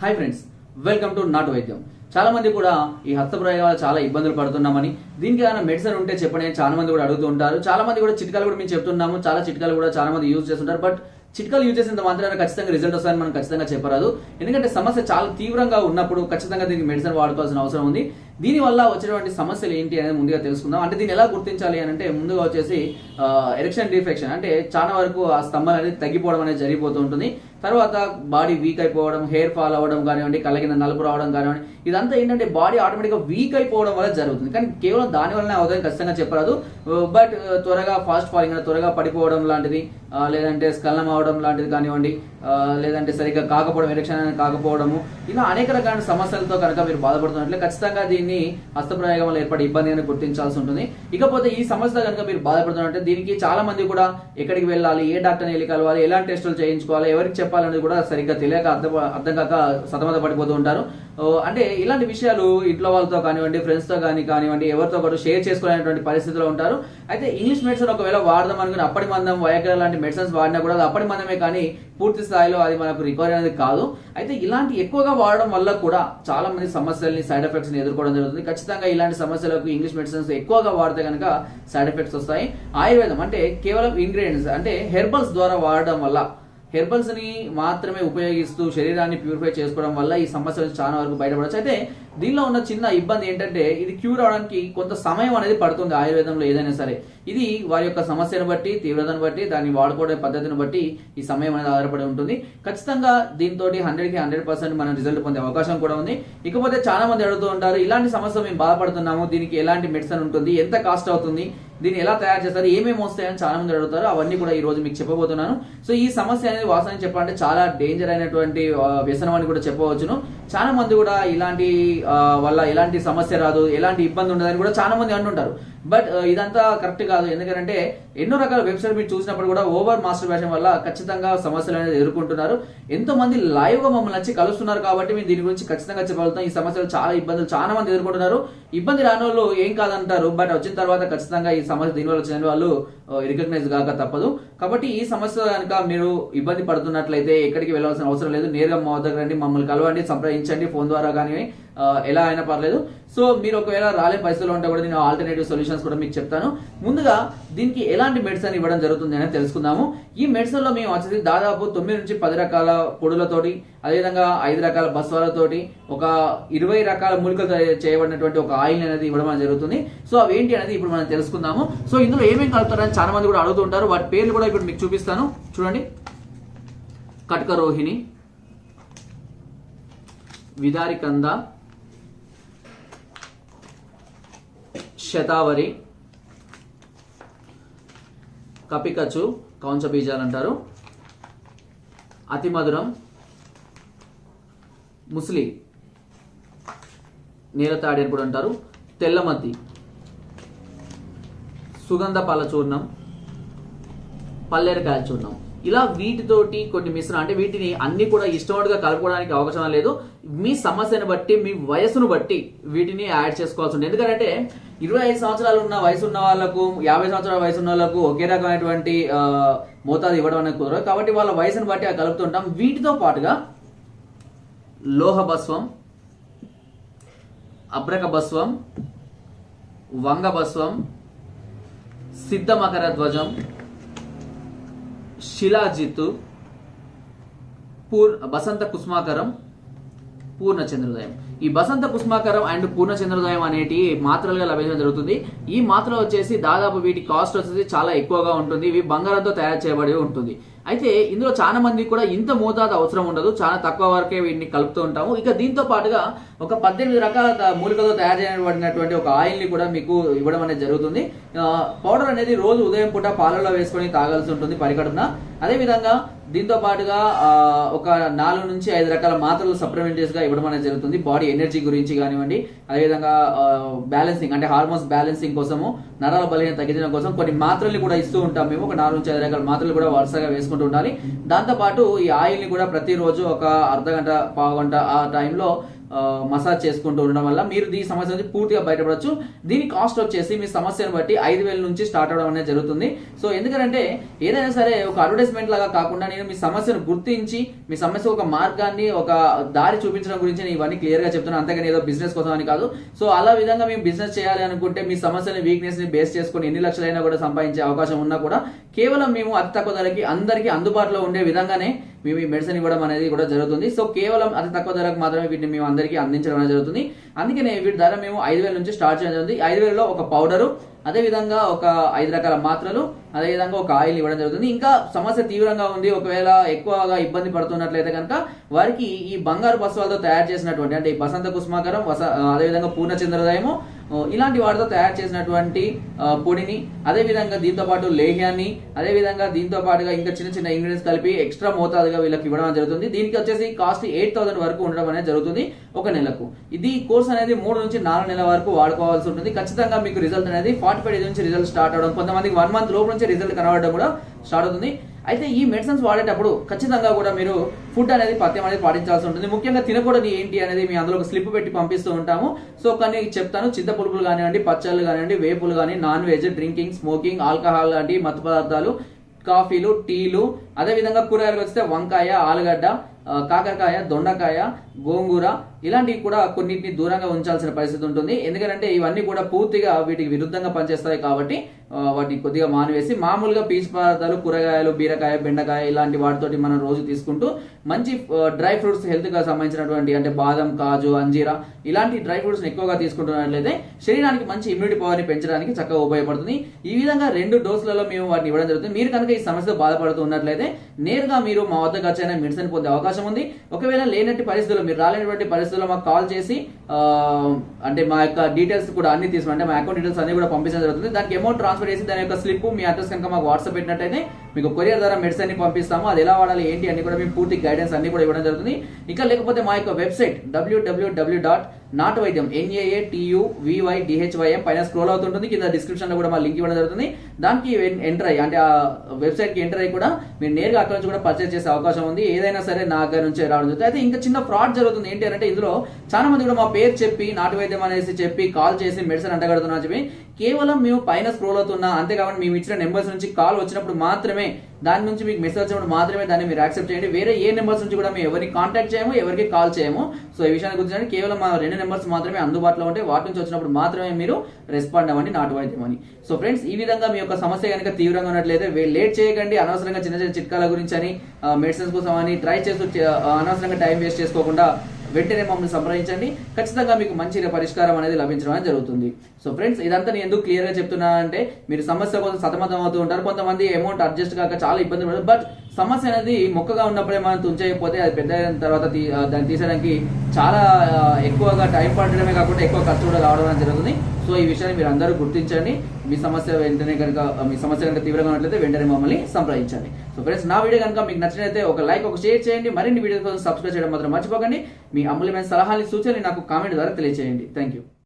Hi friends welcome to నాటు వైద్యం చాలా మంది కూడా ఈ హస్తప్రయోగాలు చాలా ఇబ్బందులు పడుతున్నామని దీనికి ఏమైనా మెడిసిన్ ఉంటే చెప్పండి చాలా మంది కూడా అడుగుతూ ఉంటారు. చాలా మంది కూడా చిట్కాలు కూడా మేము చెప్తున్నాము. చాలా చిట్కాలు కూడా చాలా మంది యూజ్ చేస్తుంటారు. బట్ చిట్కాలు యూజ్ చేసినంత మాత్రాన ఖచ్చితంగా రిజల్ట్ వస్తాయని మనం ఖచ్చితంగా చెప్పరాదు. ఎందుకంటే సమస్య చాలా తీవ్రంగా ఉన్నప్పుడు ఖచ్చితంగా దీనికి మెడిసిన్ వాడుకోవాల్సిన అవసరం ఉంది. దీనివల్ల వచ్చినటువంటి వచ్చేటువంటి సమస్యలు ఏంటి అనేది ముందుగా తెలుసుకుందాం. అంటే దీన్ని ఎలా గుర్తించాలి అని అంటే ముందుగా వచ్చేసి ఎరెక్షన్ డిఫెక్షన్ అంటే చాలా వరకు ఆ స్తంభం అనేది తగ్గిపోవడం అనేది జరిగిపోతూ ఉంటుంది. తర్వాత బాడీ వీక్ అయిపోవడం హెయిర్ ఫాల్ అవ్వడం కానివ్వండి కళ్ళ కింద నలుపు రావడం కానివ్వండి ఇదంతా ఏంటంటే బాడీ ఆటోమేటిక్గా వీక్ అయిపోవడం వల్ల జరుగుతుంది. కానీ కేవలం దాని వల్లనే అవుతుంది ఖచ్చితంగా చెప్పరాదు. Uh, బట్ uh, త్వరగా ఫాస్ట్ ఫాలింగ్ త్వరగా పడిపోవడం లాంటిది uh, లేదంటే స్కలనం అవడం లాంటిది కానివ్వండి లేదంటే సరిగ్గా కాకపోవడం ఎలక్షన్ అనేది కాకపోవడము ఇలా అనేక రకాల సమస్యలతో కనుక మీరు బాధపడుతున్నట్లే ఖచ్చితంగా దీన్ని హస్తప్రయోగం వల్ల ఏర్పడే ఇబ్బంది అని గుర్తించాల్సి ఉంటుంది. ఇకపోతే ఈ సమస్య కనుక మీరు బాధపడుతున్నట్టే దీనికి చాలా మంది కూడా ఎక్కడికి వెళ్ళాలి ఏ డాక్టర్ని వెళ్ళి కలవాలి ఎలాంటి టెస్టులు చేయించుకోవాలి ఎవరికి చెప్పాలనేది కూడా సరిగ్గా తెలియక అర్థం అర్థం కాక సతమత పడిపోతూ ఉంటారు. అంటే ఇలాంటి విషయాలు ఇంట్లో వాళ్ళతో కానివ్వండి ఫ్రెండ్స్తో కానీ కానివ్వండి ఎవరితో ఒకరు షేర్ చేసుకునేటువంటి పరిస్థితిలో ఉంటారు. అయితే ఇంగ్లీష్ మెడిసిన్ ఒకవేళ వాడదాం అనుకుని అప్పటి మందం వయకర లాంటి మెడిసిన్స్ వాడినా కూడా అది అప్పటి మందమే కానీ పూర్తి స్థాయిలో అది మనకు రికవరీ అనేది కాదు. అయితే ఇలాంటి ఎక్కువగా వాడడం వల్ల కూడా చాలా మంది సమస్యల్ని సైడ్ ఎఫెక్ట్స్ని ఎదుర్కోవడం జరుగుతుంది. ఖచ్చితంగా ఇలాంటి సమస్యలకు ఇంగ్లీష్ మెడిసిన్స్ ఎక్కువగా వాడితే కనుక సైడ్ ఎఫెక్ట్స్ వస్తాయి. ఆయుర్వేదం అంటే కేవలం ఇంగ్రీడియంట్స్ అంటే హెర్బల్స్ ద్వారా వాడడం వల్ల హెర్బల్స్ని మాత్రమే ఉపయోగిస్తూ శరీరాన్ని ప్యూరిఫై చేసుకోవడం వల్ల ఈ సమస్య నుంచి చాలా వరకు బయటపడవచ్చు అయితే దీనిలో ఉన్న చిన్న ఇబ్బంది ఏంటంటే ఇది క్యూర్ అవడానికి కొంత సమయం అనేది పడుతుంది ఆయుర్వేదంలో ఏదైనా సరే. ఇది వారి యొక్క సమస్యను బట్టి తీవ్రతను బట్టి దాన్ని వాడుకోవడం పద్ధతిని బట్టి ఈ సమయం అనేది ఆధారపడి ఉంటుంది. ఖచ్చితంగా దీంతో హండ్రెడ్కి హండ్రెడ్ పర్సెంట్ మనం రిజల్ట్ పొందే అవకాశం కూడా ఉంది. ఇకపోతే చాలా మంది అడుగుతూ ఉంటారు ఇలాంటి సమస్య మేము బాధపడుతున్నాము దీనికి ఎలాంటి మెడిసిన్ ఉంటుంది ఎంత కాస్ట్ అవుతుంది దీన్ని ఎలా తయారు చేస్తారు ఏమేమి వస్తాయని చాలా మంది అడుగుతారు. అవన్నీ కూడా ఈ రోజు మీకు చెప్పబోతున్నాను. సో ఈ సమస్య అనేది వాస్తవం చెప్పాలంటే చాలా డేంజర్ అయినటువంటి వ్యసనం అని కూడా చెప్పవచ్చును. చాలా మంది కూడా ఇలాంటి వల్ల ఎలాంటి సమస్య రాదు ఎలాంటి ఇబ్బంది ఉండదని కూడా చాలా మంది అంటుంటారు. బట్ ఇదంతా కరెక్ట్ కాదు. ఎందుకంటే ఎన్నో రకాల వెబ్సైట్ మీరు చూసినప్పుడు కూడా ఓవర్ మాస్టర్ వేషన్ వల్ల ఖచ్చితంగా సమస్యలు అనేది ఎదుర్కొంటున్నారు. ఎంతో మంది లైవ్గా మమ్మల్ని వచ్చి కలుస్తున్నారు కాబట్టి మేము దీని గురించి ఖచ్చితంగా చెప్పగలుగుతాం. ఈ సమస్యలు చాలా ఇబ్బందులు చాలా మంది ఎదుర్కొంటున్నారు. ఇబ్బంది రాని వాళ్ళు ఏం కాదంటారు. బట్ వచ్చిన తర్వాత ఖచ్చితంగా ఈ సమస్య దీనివల్ల వచ్చిన వాళ్ళు రికగ్నైజ్ కాక తప్పదు. కాబట్టి ఈ సమస్య కనుక మీరు ఇబ్బంది పడుతున్నట్లయితే ఎక్కడికి వెళ్ళాల్సిన అవసరం లేదు. నేరుగా మా దగ్గర రండి మమ్మల్ని కలవండి సంప్రదించండి. ఫోన్ ద్వారా కానీ ఎలా అయినా పర్లేదు. సో మీరు ఒకవేళ రాలే పరిస్థితుల్లో ఉంటే కూడా నేను ఆల్టర్నేటివ్ సొల్యూషన్స్ కూడా మీకు చెప్తాను. ముందుగా దీనికి ఎలాంటి మెడిసిన్ ఇవ్వడం జరుగుతుంది అనేది తెలుసుకుందాము. ఈ మెడిసిన్లో మేము వచ్చేసి దాదాపు తొమ్మిది నుంచి పది రకాల పొడులతోటి అదేవిధంగా ఐదు రకాల బస్వాలతోటి ఒక ఇరవై రకాల మూలికలతో చేయబడినటువంటి ఒక ఆయిల్ అనేది ఇవ్వడం అనేది జరుగుతుంది. సో అవి ఏంటి అనేది ఇప్పుడు మనం తెలుసుకుందాము. సో ఇందులో ఏమేమి కలుపుతారని చాలా మంది కూడా అడుగుతుంటారు వాటి పేర్లు కూడా ఇప్పుడు మీకు చూపిస్తాను. చూడండి. కటక రోహిణి విదారి శతావరి కపికచు కౌంచ బీజాలు అంటారు. అతి మధురం ముస్లి నీలతాడి అని కూడా అంటారు. తెల్లమద్ది సుగంధ పాల చూర్ణం పల్లేరకాయల చూర్ణం. ఇలా వీటితోటి కొన్ని మిశ్రమం అంటే వీటిని అన్ని కూడా ఇష్టపడిగా కలుపుకోవడానికి అవకాశం లేదు. మీ సమస్యను బట్టి మీ వయసును బట్టి వీటిని యాడ్ చేసుకోవాల్సి ఉంటుంది. ఎందుకంటే ఇరవై ఐదు సంవత్సరాలు ఉన్న వయసు ఉన్న వాళ్ళకు యాభై సంవత్సరాల వయసు ఉన్న వాళ్ళకు ఒకే రకమైనటువంటి మోతాదు ఇవ్వడం అనేది కుదరదు. కాబట్టి వాళ్ళ వయసును బట్టి అవి కలుపుతుంటాం. వీటితో పాటుగా లోహభస్వం అబ్రక భస్వం సిద్ధ మకర ధ్వజం శిలాజిత్తు పూర్ బసంత కుస్మాకరం పూర్ణ చంద్రోదయం ఈ బసంత పుష్మాకరం అండ్ పూర్ణచంద్రోదయం అనేటి మాత్రలుగా లభించడం జరుగుతుంది. ఈ మాత్రలు వచ్చేసి దాదాపు వీటి కాస్ట్ వచ్చేసి చాలా ఎక్కువగా ఉంటుంది. ఇవి బంగారంతో తయారు చేయబడి ఉంటుంది. అయితే ఇందులో చాలా మంది కూడా ఇంత మోతాదు అవసరం ఉండదు. చాలా తక్కువ వరకే వీటిని కలుపుతూ ఉంటాము. ఇక దీంతో పాటుగా ఒక పద్దెనిమిది రకాల మూలికతో తయారు చేయబడినటువంటి ఒక ఆయిల్ని కూడా మీకు ఇవ్వడం అనేది జరుగుతుంది. పౌడర్ అనేది రోజు ఉదయం పూట పాలలో వేసుకొని తాగాల్సి ఉంటుంది పరికడున అదే విధంగా దీంతో పాటుగా ఒక నాలుగు నుంచి ఐదు రకాల మాత్రలు సప్లిమెంటరీస్గా ఇవ్వడం అనేది జరుగుతుంది. బాడీ ఎనర్జీ గురించి కానివ్వండి అదేవిధంగా బ్యాలెన్సింగ్ అంటే హార్మోన్స్ బ్యాలెన్సింగ్ కోసము నరాల బలహీన తగ్గించడం కోసం కొన్ని మాత్రల్ని కూడా ఇస్తూ ఉంటాం మేము. ఒక నాలుగు నుంచి ఐదు రకాల మాత్రలు కూడా వరుసగా వేసుకుంటాం ఉండాలి. దాంతో పాటు ఈ ఆయిల్ని కూడా ప్రతిరోజు ఒక అర్ధ గంట పావు గంట ఆ టైంలో మసాజ్ చేసుకుంటూ ఉండడం వల్ల మీరు ఈ సమస్య నుంచి పూర్తిగా బయటపడవచ్చు దీని కాస్ట్ వచ్చేసి మీ సమస్యను బట్టి ఐదు వేల నుంచి స్టార్ట్ అవడం అనేది జరుగుతుంది. సో ఎందుకంటే ఏదైనా సరే ఒక అడ్వర్టైజ్మెంట్ లాగా కాకుండా నేను మీ సమస్యను గుర్తించి మీ సమస్య ఒక మార్గాన్ని ఒక దారి చూపించడం గురించి నేను ఇవన్నీ క్లియర్గా చెప్తున్నాను. అంతేగాని ఏదో బిజినెస్ కోసం అని కాదు. సో అలా విధంగా మేము బిజినెస్ చేయాలి అనుకుంటే మీ సమస్యని వీక్నెస్ని బేస్ చేసుకుని ఎన్ని లక్షలైనా కూడా సంపాదించే అవకాశం ఉన్నా కూడా కేవలం మేము అతి తక్కువ ధరకి అందరికీ అందుబాటులో ఉండే విధంగానే మేము ఈ మెడిసిన్ ఇవ్వడం అనేది కూడా జరుగుతుంది. సో కేవలం అతి తక్కువ ధరకు మాత్రమే వీటిని మేము అందరికీ అందించడం అనేది జరుగుతుంది. అందుకనే వీటి ధర మేము ఐదు వేల నుంచి స్టార్ట్ చేయడం జరుగుతుంది. ఐదు వేలలో ఒక పౌడరు అదే విధంగా ఒక ఐదు రకాల మాత్రలు అదే విధంగా ఒక ఆయిల్ ఇవ్వడం జరుగుతుంది. ఇంకా సమస్య తీవ్రంగా ఉంది. ఒకవేళ ఎక్కువగా ఇబ్బంది పడుతున్నట్లయితే కనుక వారికి ఈ బంగారు బస్వాలతో తయారు చేసినటువంటి అంటే ఈ బసంత కుస్మాకరం వస అదేవిధంగా పూర్ణచంద్రదయము ఇలాంటి వాటితో తయారు చేసినటువంటి పొడిని అదే విధంగా దీంతో పాటు లేహ్యాన్ని అదే విధంగా దీంతో పాటుగా ఇంకా చిన్న చిన్న ఇంగ్రీడియంట్స్ కలిపి ఎక్స్ట్రా మోతాదుగా వీళ్ళకి ఇవ్వడం జరుగుతుంది. దీనికి వచ్చేసి కాస్ట్ ఎయిట్ థౌసండ్ వరకు ఉండడం అనేది జరుగుతుంది ఒక నెలకు. ఇది కోర్స్ అనేది మూడు నుంచి నాలుగు నెలల వరకు వాడుకోవాల్సి ఉంటుంది. ఖచ్చితంగా మీకు రిజల్ట్ అనేది ఫార్టీ ఫైవ్ డేస్ నుంచి రిజల్ట్ స్టార్ట్ అవడం కొంతమందికి వన్ మంత్ లోపు నుంచి రిజల్ట్ కనబడడం కూడా స్టార్ట్ అవుతుంది. అయితే ఈ మెడిసిన్స్ వాడేటప్పుడు ఖచ్చితంగా కూడా మీరు ఫుడ్ అనేది పథ్యం అనేది పాటించాల్సి ఉంటుంది. ముఖ్యంగా తినకూడదు ఏంటి అనేది మీ అందులో ఒక స్లిప్ పెట్టి పంపిస్తూ ఉంటాము. సో కానీ చెప్తాను. చింత పులుపులు కానివ్వండి పచ్చళ్ళు కానివ్వండి వేపులు కానీ non veg drinking smoking alcohol లాంటి మత్తు పదార్థాలు కాఫీలు టీలు అదేవిధంగా కూరగాయలకు వస్తే వంకాయ ఆలుగడ్డ కాకరకాయ దొండకాయ గోంగూర ఇలాంటివి కూడా కొన్నిటిని దూరంగా ఉంచాల్సిన పరిస్థితి ఉంటుంది. ఎందుకంటే ఇవన్నీ కూడా పూర్తిగా వీటికి విరుద్ధంగా పనిచేస్తాయి కాబట్టి వాటిని కొద్దిగా మానివేసి మామూలుగా పీచు పదార్థాలు కూరగాయలు బీరకాయ బెండకాయ ఇలాంటి వాటితోటి మనం రోజు తీసుకుంటూ మంచి డ్రై ఫ్రూట్స్ హెల్త్గా సంబంధించినటువంటి అంటే బాదం కాజు అంజీరా ఇలాంటి డ్రై ఫ్రూట్స్ని ఎక్కువగా తీసుకుంటున్నట్లయితే శరీరానికి మంచి ఇమ్యూనిటీ పవర్ని పెంచడానికి చక్కగా ఉపయోగపడుతుంది. ఈ విధంగా రెండు డోసులలో మేము వాటిని ఇవ్వడం జరుగుతుంది. మీరు కనుక ఈ సమస్యతో బాధపడుతూ ఉన్నట్లయితే నేరుగా మీరు మా వద్దకు వచ్చైనా మెడిసిన్ పొందే అవకాశం ఉంది. ఒకవేళ లేనట్టి పరిస్థితుల్లో మీరు రాలేనటువంటి పరిస్థితుల్లో మాకు కాల్ చేసి అంటే మా యొక్క డీటెయిల్స్ కూడా అన్ని తీసుకుంటే మా అకౌంట్ డీటెయిల్స్ అన్ని కూడా పంపించడం జరుగుతుంది. దానికి అమౌంట్ ట్రాన్స్ఫర్ చేసి దాని యొక్క స్లిప్ మీ అడ్రస్ కనుక మాకు వాట్సాప్ పెట్టినట్టయితే మీకు కొరియర్ ద్వారా మెడిసిన్ని పంపిస్తాము. అది ఎలా వాడాలి ఏంటి అన్ని కూడా మేము పూర్తి గైడెన్స్ అన్ని కూడా ఇవ్వడం జరుగుతుంది. ఇక లేకపోతే మా యొక్క వెబ్సైట్ డబ్ల్యూడబ్ల్యూడబ్ల్యూ డాట్ నాటు వైద్యం ఎన్ఏఏ టీయూ వివై డిహెచ్వైఎం పైన స్క్రోల్ అవుతుంటుంది. కింద డిస్క్రిప్షన్లో కూడా మా లింక్ ఇవ్వడం జరుగుతుంది. దానికి ఎంటర్ అయ్యి అంటే ఆ వెబ్సైట్కి ఎంటర్ అయ్యి కూడా మీరు నేరుగా అక్కడ నుంచి కూడా పర్చేస్ చేసే అవకాశం ఉంది. ఏదైనా సరే నా దగ్గర నుంచి రావడం జరుగుతుంది. అయితే ఇంకా చిన్న ఫ్రాడ్ జరుగుతుంది. ఏంటి అంటే ఇందులో చాలా మంది కూడా మా పేరు చెప్పి నాటు వైద్యం అనేసి చెప్పి కాల్ చేసి మెడిసిన్ అంటగడుతున్నా చెప్పి కేవలం మేము పైన స్క్రోల్ అవుతున్నా అంతేకాకుండా మేము ఇచ్చిన నెంబర్స్ నుంచి కాల్ వచ్చినప్పుడు మాత్రమే దాని నుంచి మీకు మెసేజ్ వచ్చినప్పుడు మాత్రమే దాన్ని మీరు యాక్సెప్ట్ చేయండి. వేరే ఏ నెంబర్స్ నుంచి కూడా మేము ఎవరిని కాంటాక్ట్ చేయము ఎవరికి కాల్ చేయము. సో ఈ విషయాన్ని గురించి కేవలం మా రెండు నెంబర్స్ మాత్రమే అందుబాటులో ఉంటే వాటి నుంచి వచ్చినప్పుడు మాత్రమే మీరు రెస్పాండ్ అవ్వండి నాటు వైద్యం అని సో ఫ్రెండ్స్ ఈ విధంగా మీ యొక్క సమస్య కనుక తీవ్రంగా ఉన్నట్లయితే లేట్ చేయకండి. అనవసరంగా చిన్న చిన్న చిట్కాల గురించి అని మెడిసిన్స్ కోసం అని ట్రై చేస్తూ అనవసరంగా టైం వేస్ట్ చేసుకోకుండా వెంటనే మమ్మల్ని సంప్రదించండి. ఖచ్చితంగా మీకు మంచి పరిష్కారం అనేది లభించడం జరుగుతుంది. సో ఫ్రెండ్స్ ఇదంతా నేను ఎందుకు క్లియర్గా చెప్తున్నా అంటే మీరు సమస్య కోసం సతమతం అవుతూ ఉంటారు. కొంతమంది అమౌంట్ అడ్జస్ట్ కాక చాలా ఇబ్బంది పడతారు. బట్ సమస్య అనేది మొక్కగా ఉన్నప్పుడే మనం తుంచకపోతే అది పెద్ద తర్వాత తీ- దాన్ని తీసేయడానికి చాలా ఎక్కువగా టైం పడడమే కాకుండా ఎక్కువ ఖర్చు కూడా రావడం అనేది జరుగుతుంది. సో ఈ విషయాన్ని మీరు అందరూ గుర్తించండి. మీ సమస్య వెంటనే కనుక మీ సమస్య కనుక తీవ్రంగా ఉన్నట్లయితే వెంటనే మమ్మల్ని సంప్రదించండి. సో ఫ్రెండ్స్ నా వీడియో కనుక మీకు నచ్చినట్లయితే ఒక లైక్ ఒక షేర్ చేయండి. మరిన్ని వీడియో కోసం సబ్స్క్రైబ్ చేయడం మాత్రం మర్చిపోకండి. మీ అమూల్యమైన సలహాలు సూచనలు నాకు కామెంట్ ద్వారా తెలియజేయండి థ్యాంక్ యూ